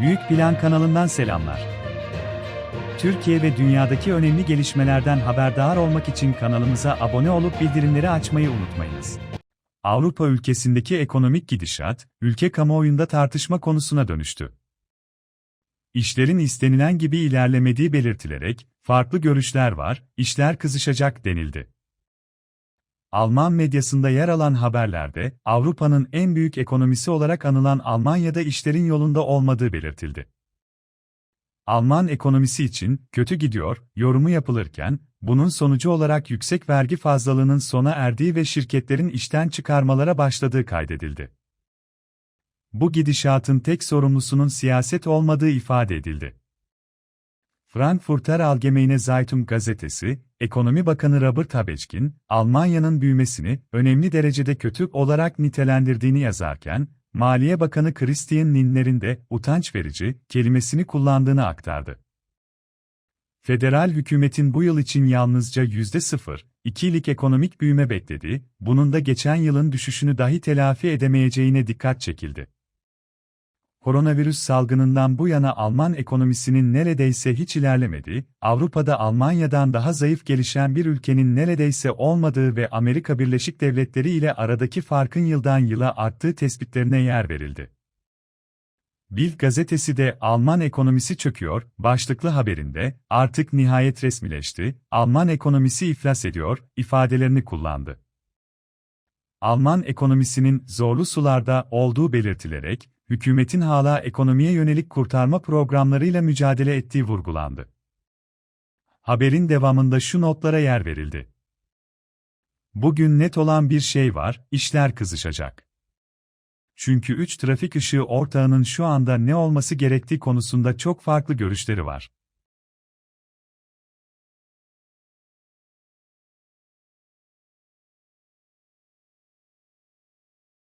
Büyük Plan kanalından selamlar. Türkiye ve dünyadaki önemli gelişmelerden haberdar olmak için kanalımıza abone olup bildirimleri açmayı unutmayınız. Avrupa ülkesindeki ekonomik gidişat, ülke kamuoyunda tartışma konusuna dönüştü. İşlerin istenilen gibi ilerlemediği belirtilerek, farklı görüşler var, işler kızışacak denildi. Alman medyasında yer alan haberlerde, Avrupa'nın en büyük ekonomisi olarak anılan Almanya'da işlerin yolunda olmadığı belirtildi. Alman ekonomisi için kötü gidiyor yorumu yapılırken, bunun sonucu olarak yüksek vergi fazlalığının sona erdiği ve şirketlerin işten çıkarmalara başladığı kaydedildi. Bu gidişatın tek sorumlusunun siyaset olmadığı ifade edildi. Frankfurter Allgemeine Zeitung gazetesi, Ekonomi Bakanı Robert Habeck'in, Almanya'nın büyümesini önemli derecede kötü olarak nitelendirdiğini yazarken, Maliye Bakanı Christian Lindner'in de utanç verici kelimesini kullandığını aktardı. Federal hükümetin bu yıl için yalnızca %0,2'lik ekonomik büyüme beklediği, bunun da geçen yılın düşüşünü dahi telafi edemeyeceğine dikkat çekildi. Koronavirüs salgınından bu yana Alman ekonomisinin neredeyse hiç ilerlemediği, Avrupa'da Almanya'dan daha zayıf gelişen bir ülkenin neredeyse olmadığı ve Amerika Birleşik Devletleri ile aradaki farkın yıldan yıla arttığı tespitlerine yer verildi. Bild gazetesi de Alman ekonomisi çöküyor, başlıklı haberinde, artık nihayet resmileşti, Alman ekonomisi iflas ediyor, ifadelerini kullandı. Alman ekonomisinin zorlu sularda olduğu belirtilerek, hükümetin hala ekonomiye yönelik kurtarma programlarıyla mücadele ettiği vurgulandı. Haberin devamında şu notlara yer verildi. Bugün net olan bir şey var, işler kızışacak. Çünkü üç trafik ışığı ortağının şu anda ne olması gerektiği konusunda çok farklı görüşleri var.